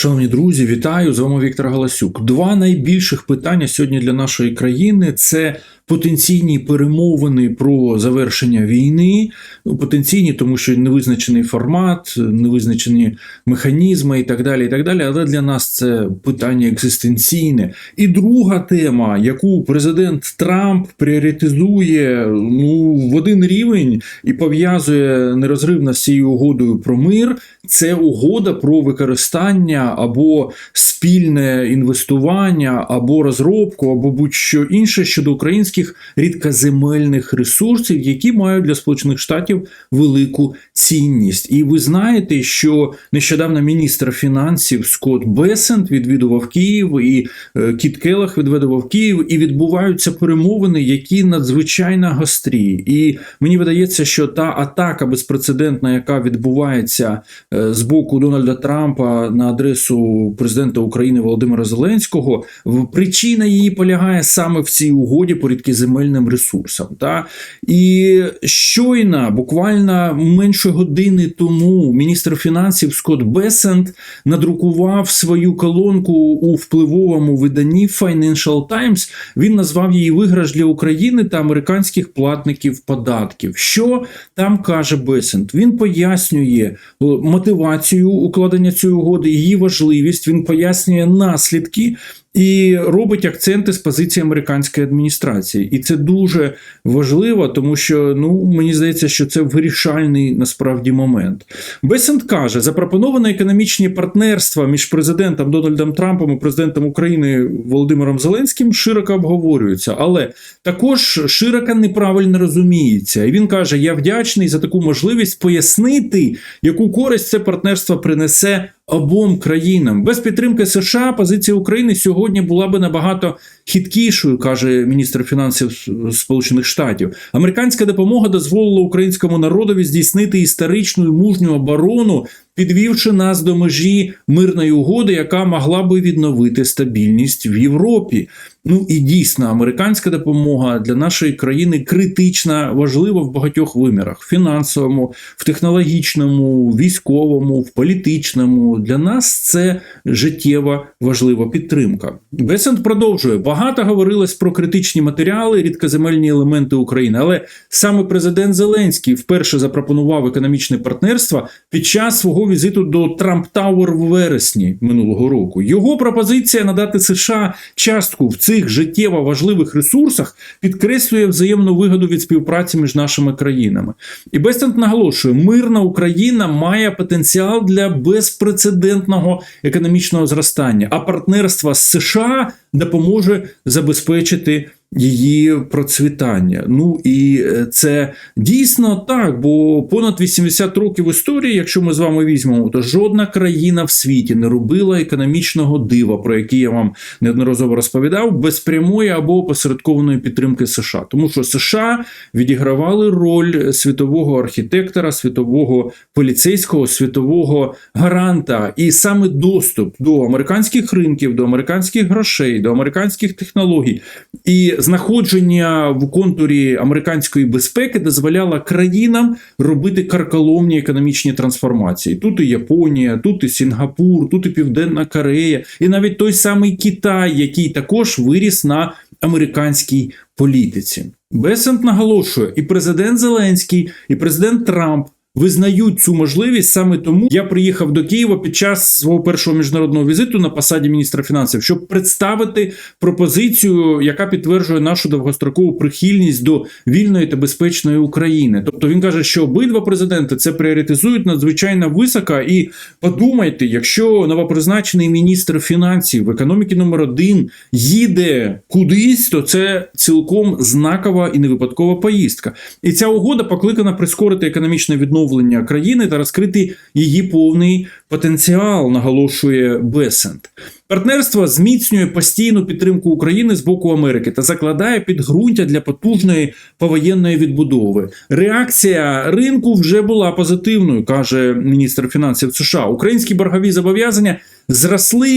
Шановні друзі, вітаю! З вами Віктор Галасюк. Два найбільших питання сьогодні для нашої країни це потенційні перемовини про завершення війни. Ну, Потенційні, тому що невизначений формат, невизначені механізми і так далі. і так далі. Але для нас це питання екзистенційне. І друга тема, яку президент Трамп пріоритизує ну, в один рівень і пов'язує нерозривно з цією угодою про мир, це угода про використання або спільне інвестування, або розробку, або будь-що інше щодо українських рідкоземельних ресурсів, які мають для Сполучених Штатів велику цінність. І ви знаєте, що нещодавно міністр фінансів Скотт Бесент відвідував Київ, і е, Кіт Келах відвідував Київ, і відбуваються перемовини, які надзвичайно гострі. І мені видається, що та атака безпрецедентна, яка відбувається е, з боку Дональда Трампа на адресу президента України Володимира Зеленського, причина її полягає саме в цій угоді по рідкоземельним ресурсам. Та? І щойно, буквально менше години тому, міністр фінансів Скотт Бесент надрукував свою колонку у впливовому виданні Financial Times. Він назвав її виграш для України та американських платників податків. Що там каже Бесент? Він пояснює мотивацію укладення цієї угоди, її важливість. Він пояснює наслідки. І робить акценти з позиції американської адміністрації, і це дуже важливо, тому що ну мені здається, що це вирішальний насправді момент. Бесент каже, запропоноване економічні партнерства між президентом Дональдом Трампом і президентом України Володимиром Зеленським широко обговорюються, але також широко неправильно розуміється. І він каже: Я вдячний за таку можливість пояснити, яку користь це партнерство принесе обом країнам. Без підтримки США позиція України сьогодні була би набагато хиткішою, каже міністр фінансів Сполучених Штатів. Американська допомога дозволила українському народові здійснити історичну і мужню оборону, підвівши нас до межі мирної угоди, яка могла би відновити стабільність в Європі. Ну і дійсно, американська допомога для нашої країни критична, важлива в багатьох вимірах: фінансовому, в технологічному, військовому, в політичному. Для нас це життєва важлива підтримка. Бесент продовжує багато говорилось про критичні матеріали, рідкоземельні елементи України, але саме президент Зеленський вперше запропонував економічне партнерство під час свого візиту до Трамп Тауер в вересні минулого року. Його пропозиція надати США частку в цих життєво важливих ресурсах підкреслює взаємну вигоду від співпраці між нашими країнами. І Бестент наголошує, мирна Україна має потенціал для безпрецедентного економічного зростання, а партнерство з США допоможе забезпечити. Її процвітання. Ну і е, це дійсно так, бо понад 80 років історії, якщо ми з вами візьмемо, то жодна країна в світі не робила економічного дива, про який я вам неодноразово розповідав, без прямої або опосередкованої підтримки США. Тому що США відігравали роль світового архітектора, світового поліцейського, світового гаранта, і саме доступ до американських ринків, до американських грошей, до американських технологій і знаходження в контурі американської безпеки дозволяло країнам робити карколомні економічні трансформації. Тут і Японія, тут і Сінгапур, тут і Південна Корея, і навіть той самий Китай, який також виріс на американській політиці. Бесент наголошує, і президент Зеленський, і президент Трамп. Визнають цю можливість саме тому я приїхав до Києва під час свого першого міжнародного візиту на посаді міністра фінансів, щоб представити пропозицію, яка підтверджує нашу довгострокову прихильність до вільної та безпечної України. Тобто він каже, що обидва президенти це пріоритизують надзвичайно високо. І подумайте, якщо новопризначений міністр фінансів економіки номер один їде кудись, то це цілком знакова і невипадкова поїздка. І ця угода покликана прискорити економічне відновлення країни та розкрити її повний потенціал, наголошує Бесент. Партнерство зміцнює постійну підтримку України з боку Америки та закладає підґрунтя для потужної повоєнної відбудови. Реакція ринку вже була позитивною, каже міністр фінансів США. Українські боргові зобов'язання зросли,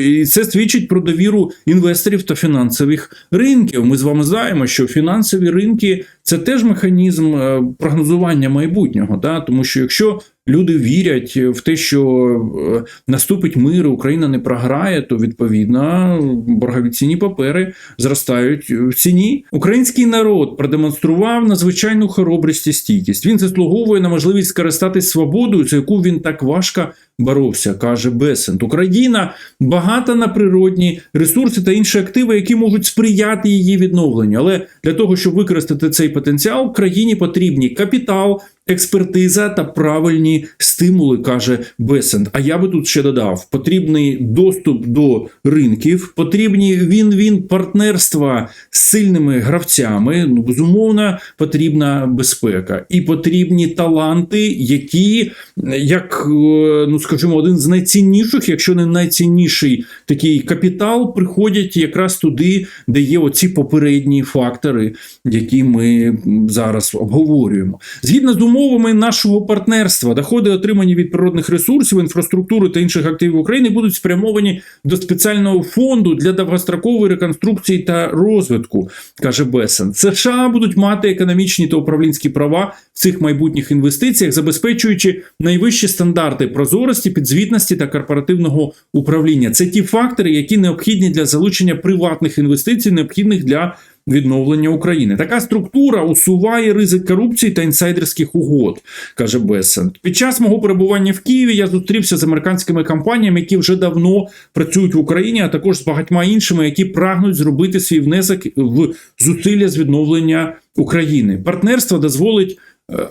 і це свідчить про довіру інвесторів та фінансових ринків. Ми з вами знаємо, що фінансові ринки це теж механізм е, прогнозування майбутнього. Да? Тому що якщо люди вірять в те, що е, наступить мир, Україна не програє, то відповідно боргові цінні папери зростають в ціні. Український народ продемонстрував надзвичайну хоробрість і стійкість. Він заслуговує на можливість скористатись свободою, за яку він так важко боровся, каже Бесент. Україна багата на природні ресурси та інші активи, які можуть сприяти її відновленню. Але для того, щоб використати цей потенціал, країні потрібні. Капітал, експертиза та правильні стимули, каже Бесент. А я би тут ще додав: потрібний доступ до ринків, потрібні він-він партнерства з сильними гравцями. Ну безумовно, потрібна безпека і потрібні таланти, які як е, ну скажімо, один з найцінніших, якщо не найцінніший такий капітал, приходять якраз туди, де є оці попередні фактори, які ми зараз обговорюємо. Згідно з умовами нашого партнерства, доходи, отримані від природних ресурсів, інфраструктури та інших активів України, будуть спрямовані до спеціального фонду для довгострокової реконструкції та розвитку, каже Бесен. США будуть мати економічні та управлінські права в цих майбутніх інвестиціях, забезпечуючи найвищі стандарти прозорості, підзвітності та корпоративного управління. Це ті фактори, які необхідні для залучення приватних інвестицій, необхідних для відновлення України. Така структура усуває ризик корупції та інсайдерських угод, каже Бесент. Під час мого перебування в Києві я зустрівся з американськими компаніями, які вже давно працюють в Україні, а також з багатьма іншими, які прагнуть зробити свій внесок в зусилля з відновлення України. Партнерство дозволить.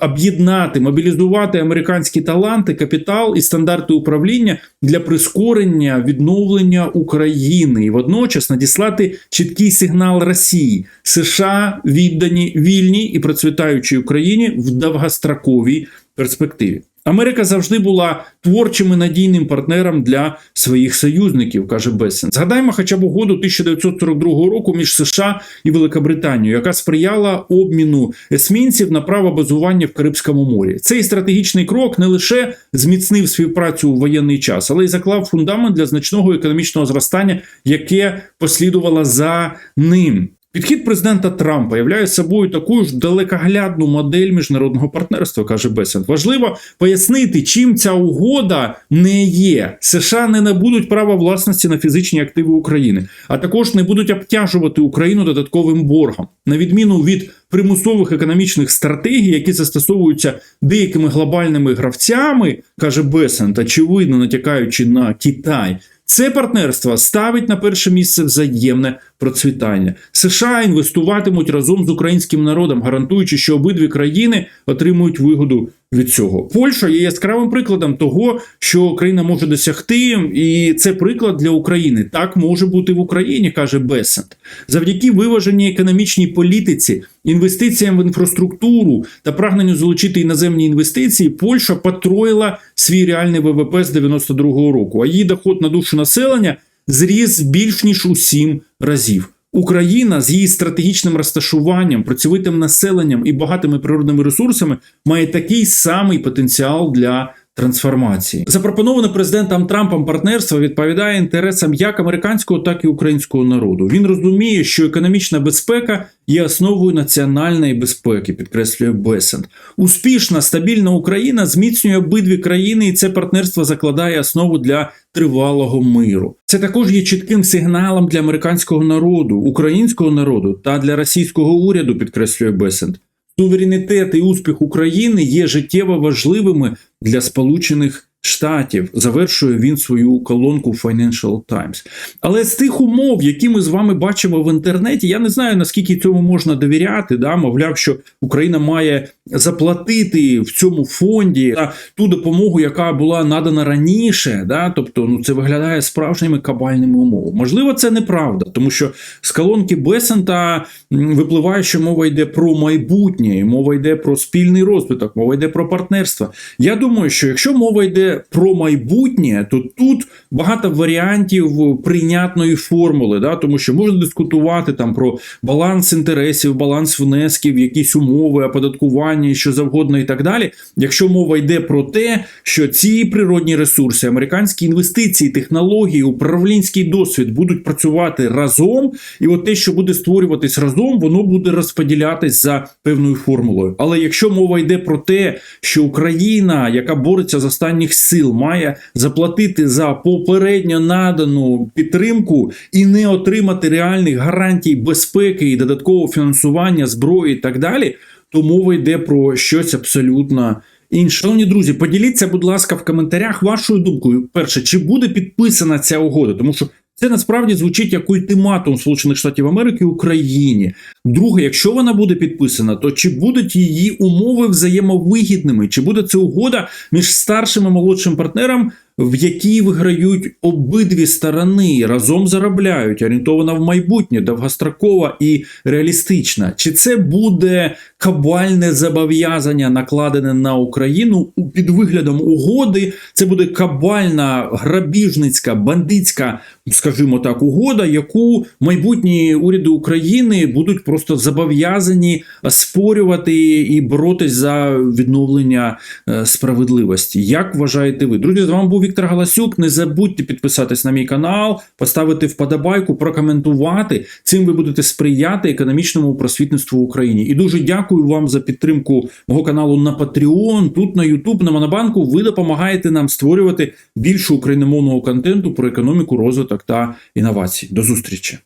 Об'єднати, мобілізувати американські таланти, капітал і стандарти управління для прискорення відновлення України і водночас надіслати чіткий сигнал Росії, США віддані вільній і процвітаючій Україні в довгостроковій перспективі. Америка завжди була творчим і надійним партнером для своїх союзників, каже Бесен. Згадаймо, хоча б угоду 1942 року між США і Великобританією, яка сприяла обміну есмінців на право базування в Карибському морі. Цей стратегічний крок не лише зміцнив співпрацю у воєнний час, але й заклав фундамент для значного економічного зростання, яке послідувало за ним. Підхід президента Трампа являє собою таку ж далекоглядну модель міжнародного партнерства, каже Бесент. Важливо пояснити, чим ця угода не є. США не набудуть права власності на фізичні активи України, а також не будуть обтяжувати Україну додатковим боргом, на відміну від примусових економічних стратегій, які застосовуються деякими глобальними гравцями, каже Бесент, очевидно натякаючи на Китай. Це партнерство ставить на перше місце взаємне процвітання. США інвестуватимуть разом з українським народом, гарантуючи, що обидві країни отримують вигоду від цього. Польща є яскравим прикладом того, що країна може досягти, і це приклад для України. Так може бути в Україні, каже Бесент. Завдяки виваженій економічній політиці, інвестиціям в інфраструктуру та прагненню залучити іноземні інвестиції, Польща потроїла свій реальний ВВП з 92-го року, а її доход на душу населення зріс більш ніж у сім разів. Україна з її стратегічним розташуванням, працьовитим населенням і багатими природними ресурсами має такий самий потенціал для трансформації. Запропоноване президентом Трампом партнерство відповідає інтересам як американського, так і українського народу. Він розуміє, що економічна безпека є основою національної безпеки, підкреслює Бесент. Успішна стабільна Україна зміцнює обидві країни, і це партнерство закладає основу для тривалого миру. Це також є чітким сигналом для американського народу, українського народу та для російського уряду, підкреслює Бесент. Суверенітет і успіх України є життєво важливими для Сполучених Штатів. Завершує він свою колонку Financial Times. Але з тих умов, які ми з вами бачимо в інтернеті, я не знаю наскільки цьому можна довіряти. Да? Мовляв, що Україна має заплатити в цьому фонді за ту допомогу, яка була надана раніше. Да? Тобто, ну це виглядає справжніми кабальними умовами. Можливо, це неправда, тому що з колонки Бесента випливає, що мова йде про майбутнє, мова йде про спільний розвиток, мова йде про партнерство. Я думаю, що якщо мова йде про майбутнє, то тут багато варіантів прийнятної формули, да, тому що можна дискутувати там про баланс інтересів, баланс внесків, якісь умови, оподаткування, що завгодно, і так далі. Якщо мова йде про те, що ці природні ресурси, американські інвестиції, технології, управлінський досвід будуть працювати разом, і от те, що буде створюватись разом, воно буде розподілятись за певною формулою. Але якщо мова йде про те, що Україна, яка бореться з останніх сил, має заплатити за попередньо надану підтримку і не отримати реальних гарантій безпеки і додаткового фінансування зброї і так далі, то мова йде про щось абсолютно. Інше, шановні друзі, поділіться, будь ласка, в коментарях вашою думкою. Перше, чи буде підписана ця угода? Тому що це насправді звучить як ультиматум Сполучених Штатів Америки Україні. Друге, якщо вона буде підписана, то чи будуть її умови взаємовигідними? Чи буде це угода між старшим і молодшим партнером, в якій виграють обидві сторони, разом заробляють, орієнтована в майбутнє, довгострокова і реалістична? Чи це буде кабальне зобов'язання, накладене на Україну під виглядом угоди? Це буде кабальна, грабіжницька, бандитська, скажімо так, угода, яку майбутні уряди України будуть просто зобов'язані спорювати і боротись за відновлення е, справедливості. Як вважаєте ви? Друзі, з вами був Віктор Галасюк. Не забудьте підписатись на мій канал, поставити вподобайку, прокоментувати. Цим ви будете сприяти економічному просвітництву в Україні. І дуже дякую вам за підтримку мого каналу на Patreon, тут на YouTube, на Монобанку. Ви допомагаєте нам створювати більше україномовного контенту про економіку, розвиток та інновацій. До зустрічі!